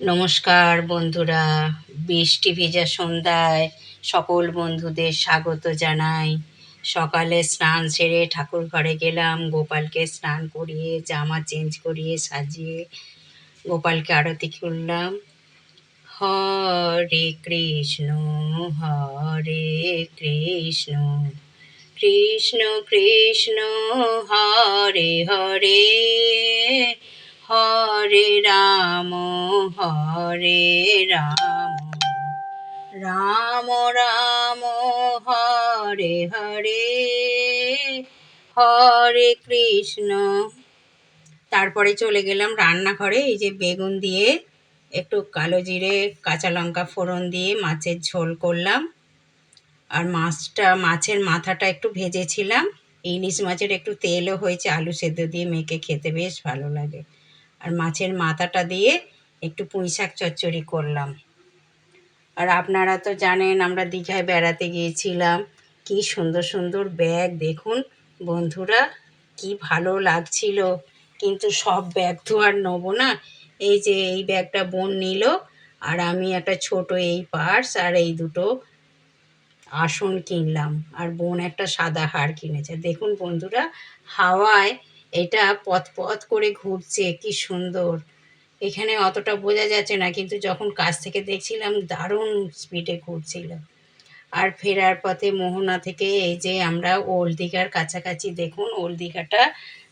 নমস্কার বন্ধুরা বৃষ্টি ভেজা সন্ধ্যায় সকল বন্ধুদের স্বাগত জানাই। সকালে স্নান সেরে ঠাকুর ঘরে গেলাম, গোপালকে স্নান করিয়ে, জামা চেঞ্জ করিয়ে, সাজিয়ে গোপালকে আরতি করলাম। হরে কৃষ্ণ হরে কৃষ্ণ কৃষ্ণ কৃষ্ণ, হরে হরে। হরে রাম হরে রাম। রাম রাম, হরে হরে। হরে কৃষ্ণ। তারপরে চলে গেলাম রান্নাঘরে, এই যে বেগুন দিয়ে একটু কালো জিরে, কাঁচা লঙ্কা ফোড়ন দিয়ে মাছের ঝোল করলাম। আর মাছটা, মাছের মাথাটা একটু ভেজেছিলাম। ইলিশ মাছের একটু তেলও হয়েছে, আলু সেদ্ধ দিয়ে মেখে খেতে বেশ ভালো লাগে। আর মাছের মাথাটা দিয়ে একটু পুঁই শাক চচ্চড়ি করলাম। আর আপনারা তো জানেন, আমরা দীঘায় বেড়াতে গিয়েছিলাম। কি সুন্দর সুন্দর ব্যাগ, দেখুন বন্ধুরা, কি ভালো লাগছিল। কিন্তু সব ব্যাগ তো আর নেব না। এই যে এই ব্যাগটা বোন নিল, আর আমি একটা ছোট এই পার্স আর এই দুটো আসন কিনলাম। আর বোন একটা সাদা হার কিনেছে। দেখুন বন্ধুরা, হাওয়ায় এটা পথ পথ করে ঘুরছে, কি সুন্দর। এখানে অতটা বোঝা যাচ্ছে না, কিন্তু যখন কাছ থেকে দেখছিলাম, দারুণ স্পিডে ঘুরছিল। আর ফেরার পথে মোহনা থেকে এই যে আমরা ওল্ড দীঘার কাছাকাছি দেখুন, ওল্ড দীঘাটা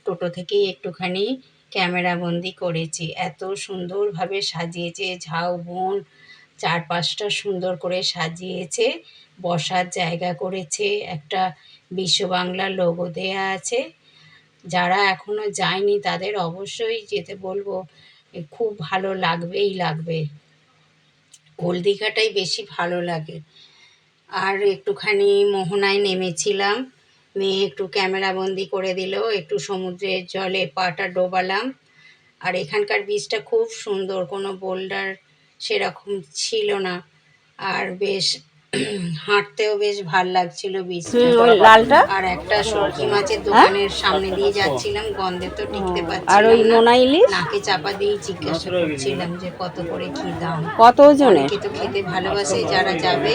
টোটো থেকেই একটুখানি ক্যামেরা বন্দি করেছি। এত সুন্দরভাবে সাজিয়েছে, ঝাউ বোন, চারপাশটা সুন্দর করে সাজিয়েছে, বসার জায়গা করেছে, একটা বিশ্ব বাংলা লোগো দেয়া আছে। যারা এখনও যায়নি তাদের অবশ্যই যেতে বলব খুব ভালো লাগবেই লাগবে। ওল্ড দীঘাটাই বেশি ভালো লাগে। আর একটুখানি মোহনায় নেমেছিলাম, মেয়ে একটু ক্যামেরা বন্দি করে দিল, একটু সমুদ্রের জলে পাটা ডোবালাম। আর এখানকার বীজটা খুব সুন্দর, কোনো বোল্ডার সেরকম ছিল না। আর বেশ হাঁটতেও বেশ ভালো লাগছিল লালটা? আর একটা সরকি মাছের দোকানের সামনে দিয়ে যাচ্ছিলাম গন্ধে তো টিকতে হ্যাঁ? আর ওই নোনা ইলিশ? নাকে চাপা দিয়ে জিজ্ঞাসা করছিলাম যে কত করে কি দাম। কত অনেকে তো খেতে ভালোবাসে যারা যাবে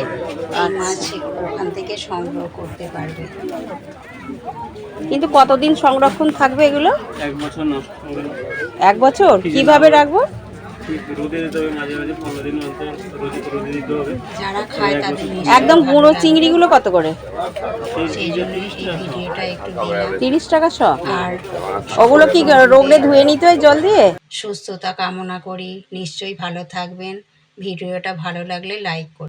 এই মাছ ওখান থেকে সংগ্রহ করতে পারবে। কিন্তু কতদিন সংরক্ষণ থাকবে এগুলো? এক বছর এক বছর? কীভাবে রাখব? রোদে দিতে হবে মাঝে মাঝে পনেরো দিন অন্তর রোদে রোদে দিতে হবে। যারা খায় তাদের একদম গুঁড়ো। চিংড়িগুলো কত করে? সেই জন্যই ভিডিওটা একটু দিলাম। তিরিশ টাকা শ আর ওগুলো কি রোগে ধুয়ে নিতে হয় জল দিয়ে? সুস্থতা কামনা করি নিশ্চয়ই ভালো থাকবেন। ভিডিওটা ভালো লাগলে লাইক করুন